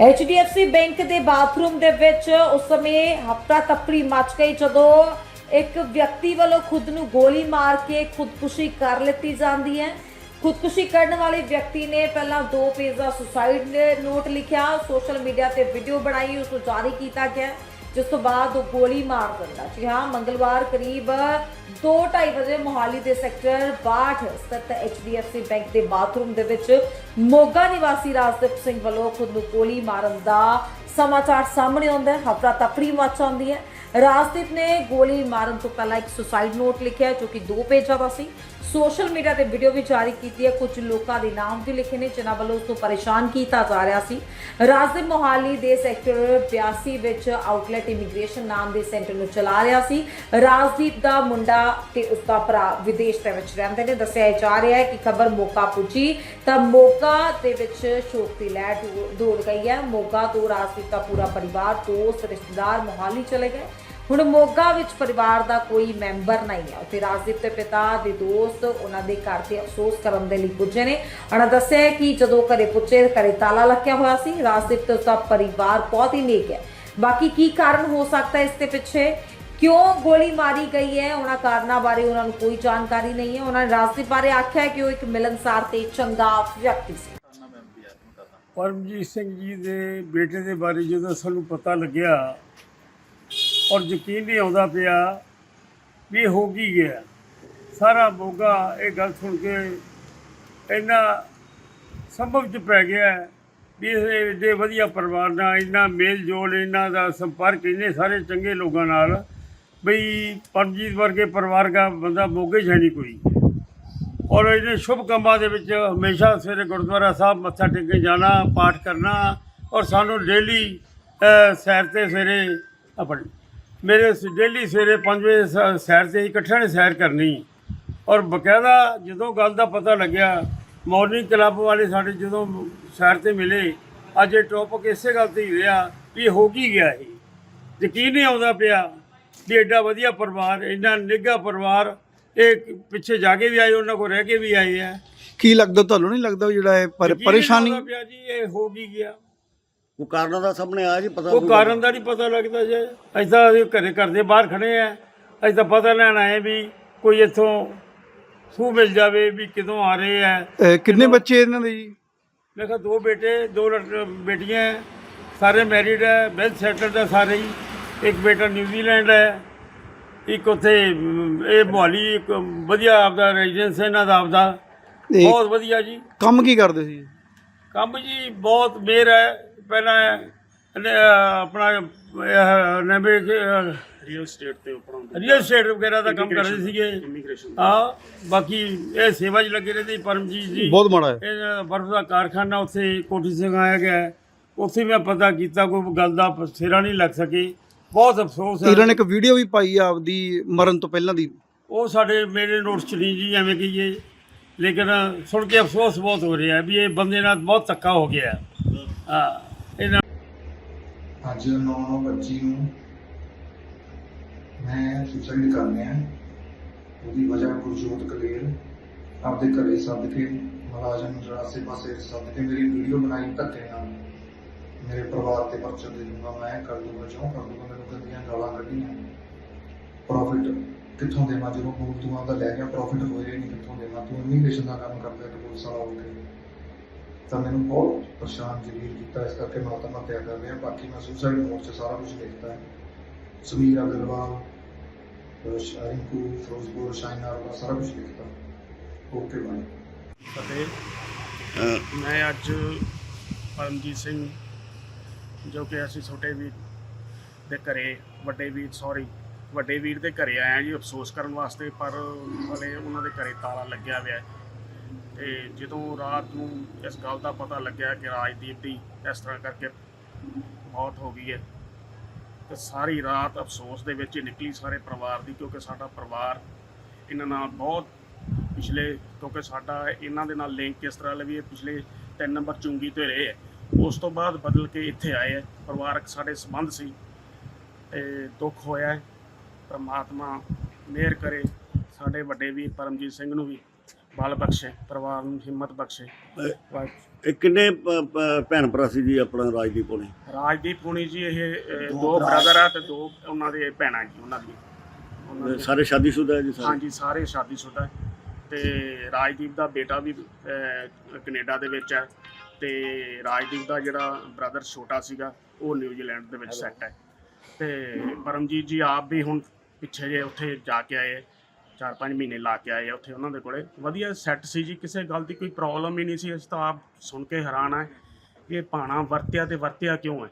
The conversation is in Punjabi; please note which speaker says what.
Speaker 1: HDFC ਬੈਂਕ ਦੇ ਬਾਥਰੂਮ ਦੇ ਵਿੱਚ ਉਸ ਸਮੇਂ ਹਫਤਾ ਤਫਰੀ ਮਚ ਗਈ ਜਦੋਂ ਇੱਕ ਵਿਅਕਤੀ ਵੱਲੋਂ ਖੁਦ ਨੂੰ ਗੋਲੀ ਮਾਰ ਕੇ ਖੁਦਕੁਸ਼ੀ ਕਰ ਲਿੱਤੀ ਜਾਂਦੀ ਹੈ। ਖੁਦਕੁਸ਼ੀ ਕਰਨ ਵਾਲੇ ਵਿਅਕਤੀ ਨੇ ਪਹਿਲਾਂ ਦੋ ਪੇਜ ਦਾ ਸੁਸਾਈਡ ਨੋਟ ਲਿਖਿਆ, ਸੋਸ਼ਲ ਮੀਡੀਆ ਤੇ ਵੀਡੀਓ ਬਣਾਈ, ਉਸ ਨੂੰ ਜਾਰੀ ਕੀਤਾ ਗਿਆ। ਜਿਸ ਤੋਂ ਬਾਅਦ ਉਹ ਗੋਲੀ ਮਾਰ ਦਿੰਦਾ ਜੀ। ਹਾਂ, ਮੰਗਲਵਾਰ ਕਰੀਬ 2:30 ਵਜੇ ਮੋਹਾਲੀ ਦੇ ਸੈਕਟਰ 62 ਸਥਿਤ HDFC ਬੈਂਕ ਦੇ ਬਾਥਰੂਮ ਦੇ ਵਿੱਚ ਮੋਗਾ ਨਿਵਾਸੀ ਰਾਜਦੀਪ ਸਿੰਘ ਵੱਲੋਂ ਖੁਦ ਨੂੰ ਗੋਲੀ ਮਾਰਨ ਦਾ ਸਮਾਚਾਰ ਸਾਹਮਣੇ ਆਉਂਦਾ ਹੈ। ਹਫਰਾ ਤਫਰੀ ਮਚ ਆਉਂਦੀ ਹੈ ਰਾਜਦੀਪ ਨੇ ਗੋਲੀ ਮਾਰਨ ਤੋਂ ਪਹਿਲਾਂ ਇੱਕ ਸੁਸਾਈਡ ਨੋਟ ਲਿਖਿਆ ਜੋ ਕਿ ਦੋ ਪੇਜਾਂ ਦਾ ਸੀ। ਸੋਸ਼ਲ ਮੀਡੀਆ ਤੇ ਵੀਡੀਓ ਵੀ ਜਾਰੀ ਕੀਤੀ ਹੈ। ਕੁਝ ਲੋਕਾਂ ਦੇ ਨਾਮ ਵੀ ਲਿਖੇ ਨੇ, ਜਿਨ੍ਹਾਂ ਵੱਲੋਂ ਉਸ ਨੂੰ ਪਰੇਸ਼ਾਨ ਕੀਤਾ ਜਾ ਰਿਹਾ ਸੀ। ਰਾਜਦੀਪ ਮੋਹਾਲੀ ਦੇ ਸੈਕਟਰ 82 ਵਿੱਚ ਆਊਟਲੈਟ ਇਮੀਗ੍ਰੇਸ਼ਨ ਨਾਮ ਦੇ ਸੈਂਟਰ ਨੂੰ ਚਲਾ ਰਿਹਾ ਸੀ। ਰਾਜਦੀਪ ਦਾ ਮੁੰਡਾ ਤੇ ਉਸ ਦਾ ਭਰਾ ਵਿਦੇਸ਼ ਦੇ ਵਿੱਚ ਰਹਿੰਦੇ ਨੇ। ਦੱਸਿਆ ਜਾ ਰਿਹਾ ਹੈ ਕਿ ਖਬਰ ਮੋਗਾ ਪੁੱਜੀ ਤਾਂ ਮੋਗਾ ਦੇ ਵਿੱਚ ਸ਼ੋਕ ਦੀ ਲਹਿਰ ਦੌ- ਦੌੜ ਗਈ ਹੈ। ਮੋਗਾ ਤੋਂ ਰਾਜਦੀਪ ਦਾ ਪੂਰਾ ਪਰਿਵਾਰ, ਦੋਸਤ, ਰਿਸ਼ਤੇਦਾਰ ਮੋਹਾਲੀ ਚਲੇ ਗਏ। ਹੁਣ ਮੋਗਾ ਵਿੱਚ ਪਰਿਵਾਰ ਦਾ ਕੋਈ ਮੈਂਬਰ ਨਹੀਂ ਹੈ। ਉੱਥੇ ਰਾਜਦੀਪ ਦੇ ਪਿਤਾ ਦੇ ਦੋਸਤ ਉਹਨਾਂ ਦੇ ਘਰ ਤੇ ਅਫਸੋਸ ਕਰਨ ਦੇ ਲਈ ਪੁੱਜੇ ਨੇ। ਉਹਨਾਂ ਦੱਸਿਆ ਹੈ ਕਿ ਜਦੋਂ ਘਰੇ ਪੁੱਜੇ ਘਰੇ ਤਾਲਾ ਲੱਗਿਆ ਹੋਇਆ ਸੀ। ਰਾਜਦੀਪ ਤੇ ਉਸਦਾ ਪਰਿਵਾਰ ਬਹੁਤ ਹੀ ਨੇਕ ਹੈ। ਬਾਕੀ ਕੀ ਕਾਰਨ ਹੋ ਸਕਦਾ ਇਸ ਦੇ ਪਿੱਛੇ? ਕਿਉਂ ਗੋਲੀ ਮਾਰੀ ਗਈ ਹੈ? ਉਹਨਾਂ ਕਾਰਨਾਂ ਬਾਰੇ ਉਹਨਾਂ ਨੂੰ ਕੋਈ ਜਾਣਕਾਰੀ ਨਹੀਂ ਹੈ। ਉਹਨਾਂ ਨੇ ਰਾਜਦੀਪ ਬਾਰੇ ਆਖਿਆ ਕਿ ਉਹ ਇੱਕ ਮਿਲਨਸਾਰ ਤੇ ਚੰਗਾ ਵਿਅਕਤੀ ਸੀ।
Speaker 2: ਪਰਮਜੀਤ ਸਿੰਘ ਜੀ ਦੇ ਬੇਟੇ ਦੇ ਬਾਰੇ ਜਦੋਂ ਸਾਨੂੰ ਪਤਾ ਲੱਗਿਆ ਔਰ ਯਕੀਨ ਨਹੀਂ ਆਉਂਦਾ ਪਿਆ ਵੀ ਇਹ ਹੋ ਕੀ ਗਿਆ। ਸਾਰਾ ਮੋਗਾ ਇਹ ਗੱਲ ਸੁਣ ਕੇ ਇੰਨਾ ਸੰਭਵ ਚ ਪੈ ਗਿਆ ਵੀ ਇਹ ਏਡੇ ਵਧੀਆ ਪਰਿਵਾਰ ਨਾਲ, ਇੰਨਾ ਮੇਲ ਜੋਲ ਇਹਨਾਂ ਦਾ ਸੰਪਰਕ, ਇੰਨੇ ਸਾਰੇ ਚੰਗੇ ਲੋਕਾਂ ਨਾਲ ਬਈ ਪਰਮਜੀਤ ਵਰਗੇ ਪਰਿਵਾਰ ਦਾ ਬੰਦਾ ਮੋਗੇ 'ਚ ਹੈ ਨਹੀਂ ਕੋਈ। ਔਰ ਇਹਨੇ ਸ਼ੁਭ ਕੰਮਾਂ ਦੇ ਵਿੱਚ ਹਮੇਸ਼ਾ ਸਵੇਰੇ ਗੁਰਦੁਆਰਾ ਸਾਹਿਬ ਮੱਥਾ ਟੇਕ ਕੇ ਜਾਣਾ, ਪਾਠ ਕਰਨਾ ਔਰ ਸਾਨੂੰ ਡੇਲੀ ਸੈਰ ਤੇ ਸਵੇਰੇ ਆਪਣੀ ਮੇਰੇ ਡੇਲੀ ਸਵੇਰੇ 5 ਵਜੇ ਸੈਰ ਤੇ ਇਕੱਠਿਆਂ ਨੇ ਸੈਰ ਕਰਨੀ। ਔਰ ਬਕਾਇਦਾ ਜਦੋਂ ਗੱਲ ਦਾ ਪਤਾ ਲੱਗਿਆ ਮਾਰਨਿੰਗ ਕਲੱਬ ਵਾਲੇ ਸਾਡੇ ਜਦੋਂ ਸੈਰ ਤੇ ਮਿਲੇ ਅੱਜ ਇਹ ਟੌਪਿਕ ਇਸੇ ਗੱਲ ਤੇ ਹੀ ਰਿਹਾ ਵੀ ਇਹ ਹੋ ਕੀ ਗਿਆ ਇਹ। ਯਕੀਨ ਨਹੀਂ ਆਉਂਦਾ ਪਿਆ ਵੀ ਐਡਾ ਵਧੀਆ ਪਰਿਵਾਰ ਇੰਨਾ ਨਿੱਘਾ ਪਰਿਵਾਰ ਇਹ ਪਿੱਛੇ ਜਾ ਕੇ ਵੀ ਆਏ ਉਹਨਾਂ ਕੋਲ ਰਹਿ ਕੇ ਵੀ ਆਏ ਆ।
Speaker 3: ਕੀ ਲੱਗਦਾ ਤੁਹਾਨੂੰ ਨਹੀਂ ਲੱਗਦਾ ਜਿਹੜਾ ਇਹ ਪਰੇਸ਼ਾਨੀ?
Speaker 2: ਪਿਆ ਜੀ ਇਹ ਹੋ ਕੀ ਗਿਆ।
Speaker 4: ਉਹ ਕਾਰਨਾਂ ਦਾ ਸਾਹਮਣੇ ਆਇਆ ਜੀ ਪਤਾ
Speaker 2: ਉਹ ਕਾਰਨ ਦਾ ਨਹੀਂ ਪਤਾ ਲੱਗਦਾ ਜੇ। ਐਸਾ ਅਸੀਂ ਘਰੇ ਕਰਦੇ ਬਾਹਰ ਖੜੇ ਆ। ਅਸੀਂ ਤਾਂ ਪਤਾ ਲੈਣ ਆਏ ਵੀ ਕੋਈ ਇੱਥੋਂ ਸੂ ਮਿਲ ਜਾਵੇ ਵੀ ਕਿਦੋਂ ਆ ਰਹੇ ਆ।
Speaker 3: ਅਹ ਕਿੰਨੇ ਬੱਚੇ ਇਹਨਾਂ ਦੇ ਜੀ?
Speaker 2: ਮੈਂ ਕਿਹਾ ਦੋ ਬੇਟੇ ਦੋ ਲੜ- ਬੇਟੀਆਂ ਹੈ, ਸਾਰੇ ਮੈਰਿਡ ਹੈ ਵੈਲ ਸੈਟਲਡ ਹੈ ਸਾਰੇ ਹੀ। ਇੱਕ ਬੇਟਾ ਨਿਊਜ਼ੀਲੈਂਡ ਹੈ ਇੱਕ ਉੱਥੇ ਅਮ, ਇਹ ਮੋਹਾਲੀ ਇੱਕ ਵਧੀਆ ਆਪਦਾ ਰੈਜ਼ੀਡੈਂਸ ਹੈ ਇਹਨਾਂ ਦਾ ਆਪਦਾ।
Speaker 3: ਇਹ
Speaker 2: ਬਹੁਤ ਵਧੀਆ ਜੀ।
Speaker 3: ਕੰਮ ਕੀ ਕਰਦੇ ਸੀ?
Speaker 2: ਕੰਮ ਜੀ ਬਹੁਤ ਮੇਰ ਹੈ ਪਹਿਲਾਂ ਇਹਨੇ, ਅਹ, ਆਪਣਾ ਨਵੇਂ
Speaker 5: ਰੀਅਲ ਸਟੇਟ ਤੇ ਆਪਣਾ
Speaker 2: ਰੀਅਲ ਸਟੇਟ ਵਗੈਰਾ ਦਾ ਕੰਮ ਕਰਦੇ ਸੀਗੇ।
Speaker 5: ਇਮੀਗ੍ਰੇਸ਼ਨ
Speaker 2: ਹਾਂ ਬਾਕੀ ਇਹ ਸੇਵਾ 'ਚ ਲੱਗੇ ਰਹਿੰਦੇ ਸੀ ਪਰਮਜੀਤ ਜੀ।
Speaker 3: ਬਹੁਤ ਮਾੜਾ ਹੈ।
Speaker 2: ਇਹ ਬਰਫ ਦਾ ਕਾਰਖਾਨਾ ਉੱਥੇ ਕੋਠੀ ਸਿੰਘ ਆਇਆ ਗਿਆ ਹੈ। ਉੱਥੇ ਮੈਂ ਪਤਾ ਕੀਤਾ ਕੋਈ ਗੱਲ ਦਾ ਸਿਰਾ ਨਹੀਂ ਲੱਗ ਸਕੀ। ਬਹੁਤ ਅਫਸੋਸ
Speaker 3: ਇਹਨਾਂ ਨੇ
Speaker 2: ਹੈ
Speaker 3: ਇੱਕ ਵੀਡੀਓ ਵੀ ਪਾਈ ਆ ਆਪਦੀ ਮਰਨ ਤੋਂ ਪਹਿਲਾਂ ਦੀ।
Speaker 2: ਉਹ ਸਾਡੇ ਮੇਰੇ ਨੋਟਸ ਚ ਨਹੀਂ ਜੀ ਐਵੇਂ ਕਹੀਏ। ਲੇਕਿਨ ਸੁਣ ਕੇ ਅਫਸੋਸ ਬਹੁਤ ਹੋ ਰਿਹਾ ਵੀ ਇਹ ਬੰਦੇ ਨਾਲ ਬਹੁਤ ਧੱਕਾ ਹੋ ਗਿਆ ਹਾਂ। ਇਹਨਾਂ
Speaker 6: ਅੱਜ 9/25 ਨੂੰ ਮੈਂ ਸੁਸਾਈਡ ਕਰ ਲਿਆ ਉਹਦੀ ਵਜ੍ਹਾ ਗੁਰਜੋਤ ਕਲੇਰ ਆਪਦੇ ਘਰੇ ਸੱਦ ਕੇ, ਮੁਲਾਜ਼ਮ ਜਿਹੜਾ ਪਾਸੇ ਸੱਦ ਕੇ ਮੇਰੀ ਵੀਡੀਓ ਬਣਾਈ ਧੱਕੇ ਨਾਲ। ਮੇਰੇ ਪਰਿਵਾਰ ਤੇ ਪਰਚਾ ਦੇ ਦੂੰਗਾ ਮੈਂ, ਕਰ ਦੂੰਗਾ ਜੋ ਕਰ ਦੂੰਗਾ, ਮੈਨੂੰ ਗੰਦੀਆਂ ਗਾਲਾਂ ਕੱਢੀਆਂ। ਪ੍ਰੋਫਿਟ ਕਿੱਥੋਂ ਦੇਵਾਂ? ਜਦੋਂ ਹੁਣ ਤੂੰ ਆਂਦਾ, ਲੈ ਗਿਆ ਪ੍ਰੋਫਿਟ ਹੋਏ ਨਹੀਂ ਕਿੱਥੋਂ ਦੇਵਾਂ? ਤੂੰ ਇਮੀਗ੍ਰੇਸ਼ਨ ਦਾ ਕੰਮ ਕਰਦਾ ਤੇ ਪੁਲਿਸ ਵਾਲਾ ਹੋ ਕੇ। ਤਾਂ ਮੈਨੂੰ ਬਹੁਤ ਪਰੇਸ਼ਾਨ ਜਲੀਲ ਕੀਤਾ, ਇਸ ਕਰਕੇ ਮੈਂ ਆਤਮ ਹੱਤਿਆ ਕਰ ਰਿਹਾ। ਬਾਕੀ ਮੈਂ ਸੁਸਾਈਡ ਨੋਟ 'ਚ ਸਾਰਾ ਕੁਝ ਲਿਖਤਾ ਹੈ। ਸਮੀਰ ਅਗਰਵਾਲ ਰਿੰਕੂ ਫਿਰੋਜ਼ਪੁਰ ਸ਼ਾਇਨਾਰ ਦਾ ਸਾਰਾ ਕੁਝ ਲਿਖਤਾ ਓਕੇ, ਬਾਏ।
Speaker 5: ਅਤੇ ਮੈਂ ਅੱਜ ਪਰਮਜੀਤ ਸਿੰਘ, ਜੋ ਕਿ ਅਸੀਂ ਛੋਟੇ ਵੀਰ ਦੇ ਘਰੇ, ਵੱਡੇ ਵੀਰ ਸੌਰੀ ਵੱਡੇ ਵੀਰ ਦੇ ਘਰੇ ਆਇਆ ਜੀ ਅਫਸੋਸ ਕਰਨ ਵਾਸਤੇ, ਪਰ ਹਲੇ ਉਹਨਾਂ ਦੇ ਘਰੇ ਤਾਲਾ ਲੱਗਿਆ ਹੋਇਆ ਤੇ ਜਦੋਂ ਰਾਤ ਨੂੰ ਇਸ ਗੱਲ ਦਾ ਪਤਾ ਲੱਗਿਆ ਕਿ ਰਾਜਦੀਪ ਦੀ ਇਸ ਤਰ੍ਹਾਂ ਕਰਕੇ ਮੌਤ ਹੋ ਗਈ ਹੈ, ਤੇ ਸਾਰੀ ਰਾਤ ਅਫਸੋਸ ਦੇ ਵਿੱਚ ਹੀ ਨਿਕਲੀ ਸਾਰੇ ਪਰਿਵਾਰ ਦੀ, ਕਿਉਂਕਿ ਸਾਡਾ ਪਰਿਵਾਰ ਇਹਨਾਂ ਨਾਲ ਬਹੁਤ ਪਿਛਲੇ, ਕਿਉਂਕਿ ਸਾਡਾ ਇਹਨਾਂ ਦੇ ਨਾਲ ਲਿੰਕ ਇਸ ਤਰ੍ਹਾਂ ਲਵੀ ਪਿਛਲੇ ਤਿੰਨ ਨੰਬਰ ਚੁੰਗੀ ਤੇ ਰਹੇ ਹੈ। ਉਸ ਤੋਂ ਬਾਅਦ ਬਦਲ ਕੇ ਇੱਥੇ ਆਏ ਹੈ, ਪਰਿਵਾਰਕ ਸਾਡੇ ਸੰਬੰਧ ਸੀ, ਤੇ ਦੁੱਖ ਹੋਇਆ ਹੈ, ਪਰਮਾਤਮਾ ਮਿਹਰ ਕਰੇ, ਸਾਡੇ ਵੱਡੇ ਵੀਰ ਪਰਮਜੀਤ ਸਿੰਘ ਨੂੰ ਵੀ। ਬਲ ਬਖਸ਼ੇ ਪਰਿਵਾਰ ਨੂੰ ਹਿੰਮਤ ਬਖਸ਼ੇ।
Speaker 4: ਇਹ ਕਿੰਨੇ ਭੈਣ ਭਰਾ ਸੀ ਜੀ ਆਪਣਾ ਰਾਜਦੀਪ ਹੋਣੀ
Speaker 5: ਰਾਜਦੀਪ ਹੁਣੀ ਜੀ ਇਹ ਦੋ ਬ੍ਰਦਰ ਆ ਤੇ ਦੋ ਉਹਨਾਂ ਦੇ ਭੈਣਾਂ ਜੀ ਉਹਨਾਂ ਦੀ। ਉਹਨਾਂ
Speaker 4: ਸਾਰੇ ਸ਼ਾਦੀ ਹੈ ਜੀ ਸਾਰੇ?
Speaker 5: ਹਾਂਜੀ ਸਾਰੇ ਸ਼ਾਦੀशुदा ਹੈ। ਤੇ ਰਾਜਦੀਪ ਦਾ ਬੇਟਾ ਵੀ ਅਹ, ਕੈਨੇਡਾ ਦੇ ਵਿੱਚ ਹੈ। ਤੇ ਰਾਜਦੀਪ ਦਾ ਜਿਹੜਾ ਬ੍ਰਦਰ ਛੋਟਾ ਸੀਗਾ ਉਹ ਨਿਊਜ਼ੀਲੈਂਡ ਦੇ ਵਿੱਚ ਸੈੱਟ ਹੈ। ਤੇ ਪਰਮਜੀਤ ਜੀ ਆਪ ਵੀ ਹੁਣ ਪਿੱਛੇ ਜੇ ਉੱਥੇ ਜਾ ਕੇ ਆਏ। 4-5 ਮਹੀਨੇ ਲਾ ਕੇ ਆਏ ਆ ਉੱਥੇ ਉਹਨਾਂ ਦੇ ਕੋਲੇ। ਵਧੀਆ ਸੈੱਟ ਸੀ ਜੀ, ਕਿਸੇ ਗੱਲ ਦੀ ਕੋਈ ਪ੍ਰੋਬਲਮ ਹੀ ਨਹੀਂ ਸੀ। ਅਸੀਂ ਤਾਂ ਆਪ ਸੁਣ ਕੇ ਹੈਰਾਨ ਆ। ਕਿ ਇਹ ਪਾਣਾ ਵਰਤਿਆ ਤੇ ਵਰਤਿਆ ਕਿਉਂ ਹੈ